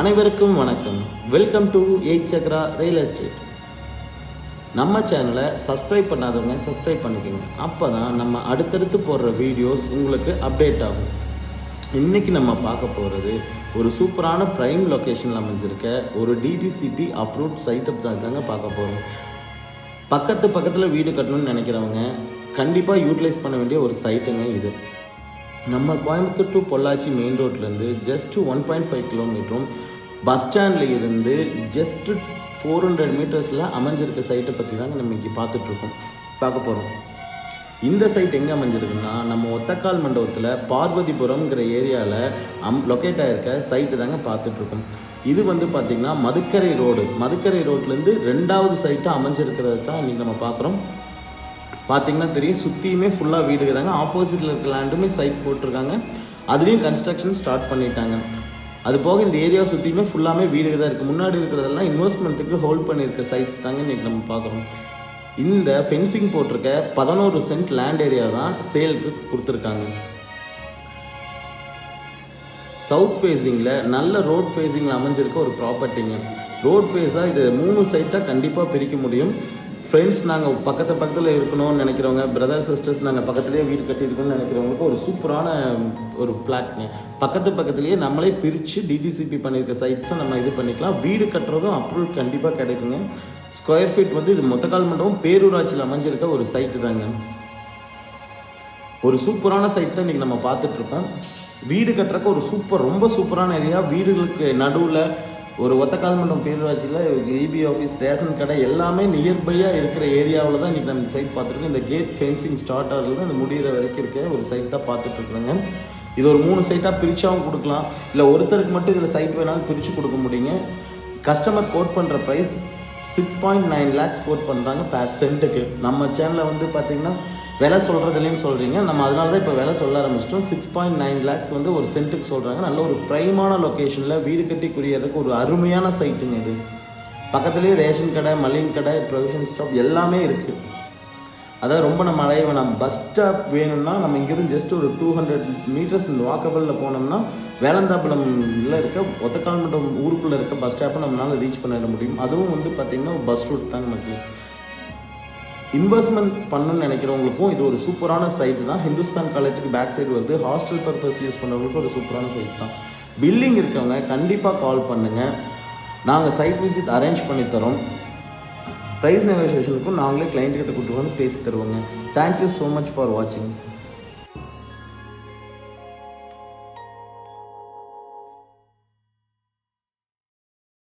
அனைவருக்கும் வணக்கம். Welcome to eight Chakra real estate நம்ம சேனலை சப்ஸ்கிரைப் பண்ணாதவங்க சப்ஸ்கிரைப் பண்ணிக்கோங்க. அப்போ தான் நம்ம அடுத்தடுத்து போடுற வீடியோஸ் உங்களுக்கு அப்டேட் ஆகும். இன்றைக்கி நம்ம பார்க்க போகிறது ஒரு சூப்பரான ப்ரைம் லொக்கேஷனில் அமைஞ்சிருக்க ஒரு டிடிசிபி அப்ரூவ்ட் சைட்டப் தான் தாங்க பார்க்க போகிறோம் பக்கத்து பக்கத்தில் வீடு கட்டணும்னு நினைக்கிறவங்க கண்டிப்பாக யூட்டிலைஸ் பண்ண வேண்டிய ஒரு சைட்டுங்க இது. நம்ம கோயம்புத்தூர் டு பொள்ளாச்சி மெயின் ரோட்லேருந்து ஜஸ்ட்டு ஒன் பாயிண்ட் ஃபைவ் கிலோமீட்டரும் பஸ் ஸ்டாண்டில் இருந்து ஜஸ்ட்டு ஃபோர் ஹண்ட்ரட் மீட்டர்ஸில் அமைஞ்சிருக்க சைட்டை பற்றி தாங்க நம்ம இங்கே பார்த்துட்ருக்கோம் பார்க்க போகிறோம் இந்த சைட் எங்கே அமைஞ்சிருக்குன்னா நம்ம ஒத்தக்கால் மண்டபத்தில் பார்வதிபுரம்ங்கிற ஏரியாவில் அம் லொக்கேட் ஆகிருக்க சைட்டு தாங்க பார்த்துட்ருக்கோம் இது வந்து பார்த்திங்கன்னா மதுக்கரை ரோடு மதுக்கரை ரோட்லேருந்து ரெண்டாவது சைட்டாக அமைஞ்சிருக்கிறது தான் இன்றைக்கி நம்ம பார்க்குறோம். பார்த்தீங்கன்னா தெரியும் சுற்றியுமே ஃபுல்லாக வீடு தாங்க ஆப்போசிட்டில் இருக்க லேண்டுமே சைட் போட்டிருக்காங்க. அதுலேயும் கன்ஸ்ட்ரக்ஷன் ஸ்டார்ட் பண்ணிட்டாங்க. அது போக இந்த ஏரியா சுற்றியுமே ஃபுல்லாமே வீடு தான் இருக்குது முன்னாடி இருக்கிறதெல்லாம் இன்வெஸ்ட்மெண்ட்டுக்கு ஹோல்ட் பண்ணியிருக்க சைட்ஸ் தாங்க இன்றைக்கி நம்ம பார்க்குறோம் இந்த ஃபென்சிங் போட்டிருக்க பதினோரு சென்ட் லேண்ட் ஏரியா தான் சேலுக்கு கொடுத்துருக்காங்க. சவுத் ஃபேஸிங்கில் நல்ல ரோட் ஃபேஸிங்கில் அமைஞ்சிருக்க ஒரு ப்ராப்பர்ட்டிங்க ரோட் ஃபேஸாக இது மூணு சைட்டாக கண்டிப்பாக பிரிக்க முடியும். ஃப்ரெண்ட்ஸ் நாங்கள் பக்கத்து பக்கத்தில் இருக்கணும்னு நினைக்கிறவங்க பிரதர் சிஸ்டர்ஸ் நாங்கள் பக்கத்துலேயே வீடு கட்டியிருக்கோம்னு நினைக்கிறவங்களுக்கு ஒரு சூப்பரான ஒரு பிளாட்ங்க பக்கத்து பக்கத்துலேயே நம்மளே பிரித்து டிடிசிபி பண்ணியிருக்க சைட்ஸை நம்ம இது பண்ணிக்கலாம். வீடு கட்டுறதும் அப்ரூவல் கண்டிப்பாக கிடைக்குங்க. ஸ்கொயர் ஃபீட் வந்து இது மொத்தக்கால் மண்டபம் பேரூராட்சியில் அமைஞ்சிருக்க ஒரு சைட்டு தாங்க. ஒரு சூப்பரான சைட் தான் இன்றைக்கி நம்ம பார்த்துட்ருக்கோம் வீடு கட்டுறக்கு ஒரு சூப்பர் ரொம்ப சூப்பரான ஏரியா வீடுகளுக்கு நடுவில் ஒரு ஒத்தக்கால் மண்டபம் பேரூராட்சியில் இபி ஆஃபீஸ் ரேஷன் கடை எல்லாமே நியர்பையாக இருக்கிற ஏரியாவில் தான் இன்றைக்கி நம்ம இந்த சைட் பார்த்துருக்கோம். இந்த கேட் ஃபென்சிங் ஸ்டார்ட் ஆகிறது அந்த முடிகிற வரைக்கும் இருக்க ஒரு சைட் தான் பார்த்துட்ருக்குறேங்க இது ஒரு மூணு சைட்டாக பிரித்தாகவும் கொடுக்கலாம். இல்லை ஒருத்தருக்கு மட்டும் இதில் சைட் வேணாலும் பிரித்து கொடுக்க முடியுங்க. கஸ்டமர் கோட் பண்ணுற price six point nine lakhs quote பண்ணுறாங்க பேர் சென்ட்டுக்கு நம்ம சேனலில் வந்து பார்த்திங்கன்னா விலை சொல்கிறதுலேயும் சொல்கிறீங்க நம்ம அதனால தான் இப்போ விலை சொல்ல ஆரம்பிச்சிட்டோம். சிக்ஸ் பாயிண்ட் நைன் லேக்ஸ் வந்து ஒரு சென்ட்டுக்கு சொல்கிறாங்க நல்ல ஒரு ப்ரைமான லொக்கேஷனில் வீடு கட்டி குரியறதுக்கு ஒரு அருமையான சைட்டுங்க இது. பக்கத்துலேயே ரேஷன் கடை மளிகை கடை ப்ரொவிஷன் ஸ்டாப் எல்லாமே இருக்குது அதாவது ரொம்ப நம்ம அலைய வேணாம். பஸ் ஸ்டாப் வேணும்னா நம்ம இங்கேருந்து ஜஸ்ட் ஒரு டூ ஹண்ட்ரட் மீட்டர்ஸ் இந்த வாக்கபிளில் போனோம்னா வேலந்தாப்புலம்ல இருக்க ஒத்தக்கால் ஊருக்குள்ளே இருக்க பஸ் ஸ்டாப்பை நம்மளால் ரீச் பண்ணிட முடியும். அதுவும் வந்து பார்த்திங்கன்னா பஸ் ரூட் தாங்க மக்கள் இன்வெஸ்ட்மெண்ட் பண்ணணும்னு நினைக்கிறவங்களுக்கும் இது ஒரு சூப்பரான சைட் தான். ஹிந்துஸ்தான் காலேஜுக்கு பேக் சைடு வருது. ஹாஸ்டல் பர்பஸ் யூஸ் பண்ணுறவங்களுக்கும் ஒரு சூப்பரான சைட் தான். பில்லிங் இருக்கவங்க கண்டிப்பாக கால் பண்ணுங்கள் நாங்கள் சைட் விசிட் அரேஞ்ச் பண்ணி தரோம். ப்ரைஸ் நெகோசியேஷனுக்கும் நாங்களே கிளைண்ட் கிட்ட கூட்டு வந்து பேசி தருவோங்க. Thank you so much for வாட்சிங்